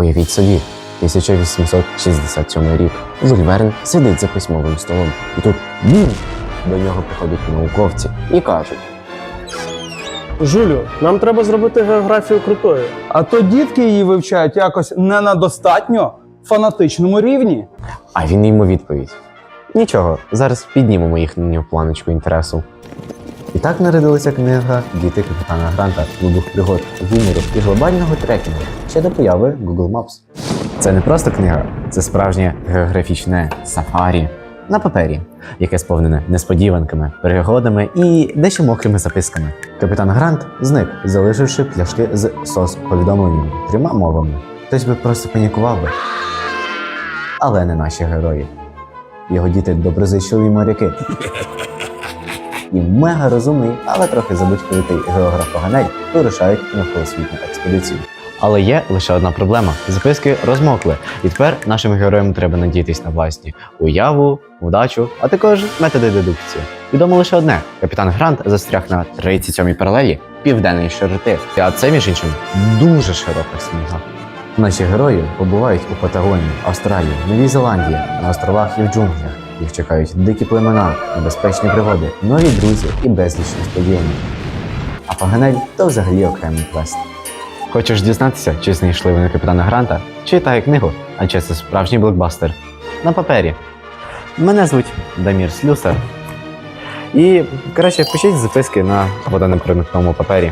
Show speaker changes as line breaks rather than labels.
Уявіть собі, 1867 рік. Жюль Верн сидить за письмовим столом. І тут бум! До нього приходять науковці і кажуть:
Жулю, нам треба зробити географію крутою.
А то дітки її вивчають якось не на достатньо фанатичному рівні.
а він йому відповідь: Нічого, зараз піднімемо їхню планочку інтересу. І так народилася книга Діти капітана Гранта Вибух пригод гумору і глобального трекінгу ще до появи Google Maps. Це не просто книга, це справжнє географічне сафарі на папері, яке сповнене несподіванками, пригодами і дещо мокрими записками. Капітан Грант зник, залишивши пляшки з сос повідомленнями трьома мовами. Хтось би просто панікував би. Але не наші герої. Його діти доброзичливі моряки. І мега розумний, але трохи забудькуватий географ Поганель вирушають на навколосвітню експедицію. Але є лише одна проблема: записки розмокли, і тепер нашим героям треба надіятись на власні уяву, удачу, а також методи дедукції. Відомо лише одне: капітан Грант застряг на 37-й паралелі південної широти. А це, між іншим, дуже широка смуга. Наші герої побувають у Патагонії, Австралії, Новій Зеландії, на островах і в джунглях. Їх чекають дикі племена, небезпечні пригоди, нові друзі і безліч несподівань. А Паганель то взагалі окремий квест. Хочеш дізнатися, чи знайшли вони капітана Гранта? Читай книгу, адже це справжній блокбастер. На папері. Мене звуть Дамір Слюсар. І краще пишіть записки на водонепроникному папері.